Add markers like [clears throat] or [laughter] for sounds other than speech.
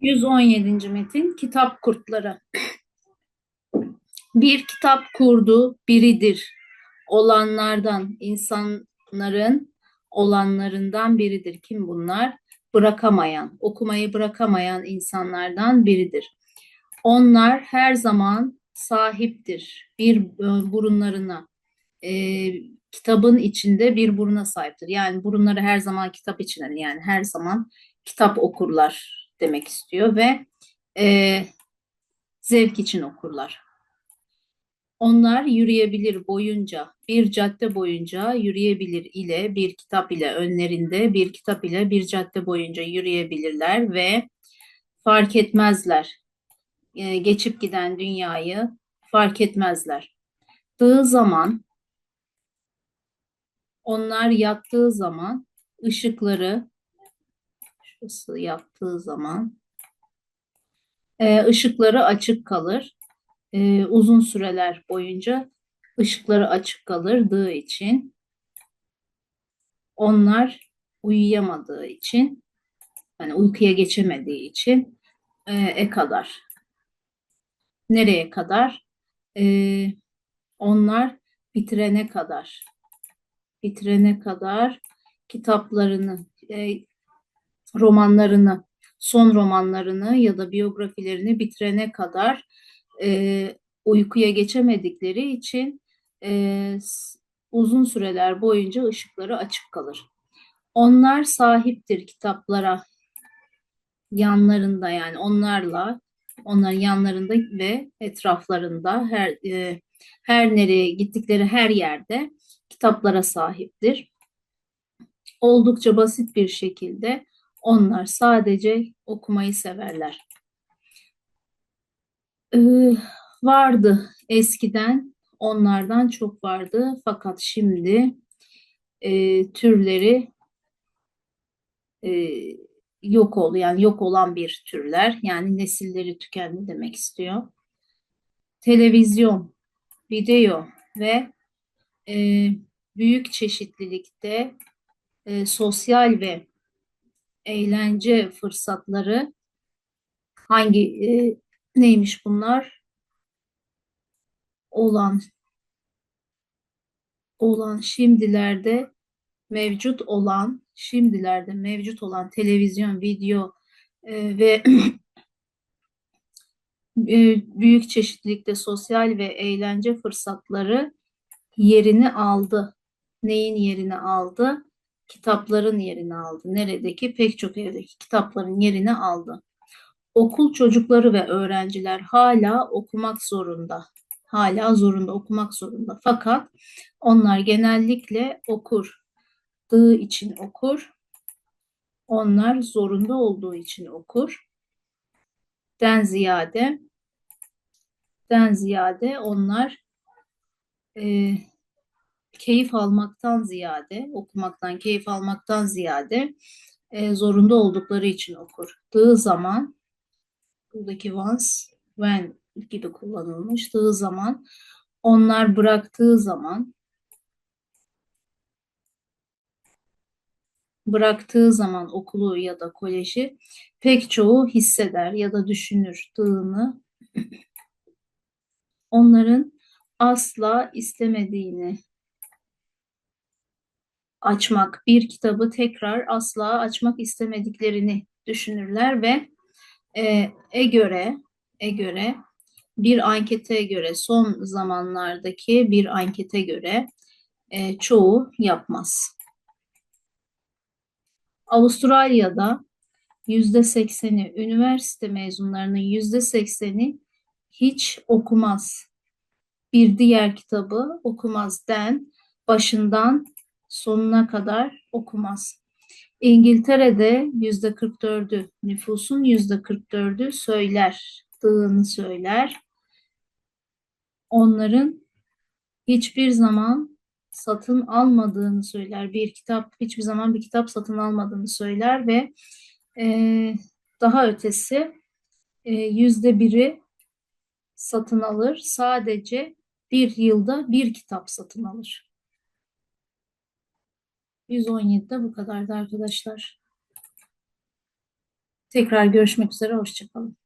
117. metin Kitap Kurtları Bir kitap kurdu biridir. Olanlardan, insanların olanlarından biridir. Kim bunlar? Bırakamayan, okumayı bırakamayan insanlardan biridir. Onlar her zaman sahiptir bir e, burunlarına. E, kitabın içinde bir buruna sahiptir. Yani burunları her zaman kitap içinde yani her zaman kitap okurlar demek istiyor ve e, zevk için okurlar. Onlar yürüyebilir boyunca, bir cadde boyunca yürüyebilir ile bir kitap ile önlerinde bir kitap ile bir cadde boyunca yürüyebilirler ve fark etmezler. E, geçip giden dünyayı fark etmezler. Dığı zaman, onlar yattığı zaman ışıkları şurası yattığı zaman e, ışıkları açık kalır. E, uzun süreler boyunca ışıkları açık kalırdığı için onlar uyuyamadığı için yani uykuya geçemediği için e, e kadar. Nereye kadar? E, onlar bitirene kadar. Bitirene kadar kitaplarını, e, romanlarını, son romanlarını ya da biyografilerini bitirene kadar e, uykuya geçemedikleri için e, uzun süreler boyunca ışıkları açık kalır. Onlar sahiptir kitaplara yanlarında yani onlarla onların yanlarında ve etraflarında her e, her nereye gittikleri her yerde kitaplara sahiptir. Oldukça basit bir şekilde onlar sadece okumayı severler. Ee, vardı eskiden onlardan çok vardı fakat şimdi e, türleri e, yok oldu yani yok olan bir türler yani nesilleri tükendi demek istiyor. Televizyon, video ve e, büyük çeşitlilikte e, sosyal ve eğlence fırsatları hangi e, neymiş bunlar? Olan olan şimdilerde mevcut olan şimdilerde mevcut olan televizyon, video e, ve [clears throat] e, büyük çeşitlilikte sosyal ve eğlence fırsatları yerini aldı. Neyin yerini aldı? Kitapların yerini aldı. Neredeki? Pek çok evdeki kitapların yerini aldı. Okul çocukları ve öğrenciler hala okumak zorunda. Hala zorunda okumak zorunda. Fakat onlar genellikle okur. Dığı için okur. Onlar zorunda olduğu için okur. Den ziyade den ziyade onlar e, keyif almaktan ziyade, okumaktan keyif almaktan ziyade e, zorunda oldukları için okur. Dığı zaman, buradaki once, when gibi kullanılmış. Dığı zaman, onlar bıraktığı zaman, bıraktığı zaman okulu ya da koleji pek çoğu hisseder ya da düşünür dığını. Onların asla istemediğini açmak, bir kitabı tekrar asla açmak istemediklerini düşünürler ve e, e göre e göre bir ankete göre son zamanlardaki bir ankete göre e, çoğu yapmaz. Avustralya'da yüzde sekseni üniversite mezunlarının yüzde sekseni hiç okumaz. Bir diğer kitabı okumaz den başından sonuna kadar okumaz. İngiltere'de yüzde 44'ü nüfusun yüzde 44'ü söyler, dığını söyler. Onların hiçbir zaman satın almadığını söyler. Bir kitap hiçbir zaman bir kitap satın almadığını söyler ve e, daha ötesi e, yüzde biri satın alır. Sadece bir yılda bir kitap satın alır. 117'de bu kadardı arkadaşlar. Tekrar görüşmek üzere. Hoşçakalın.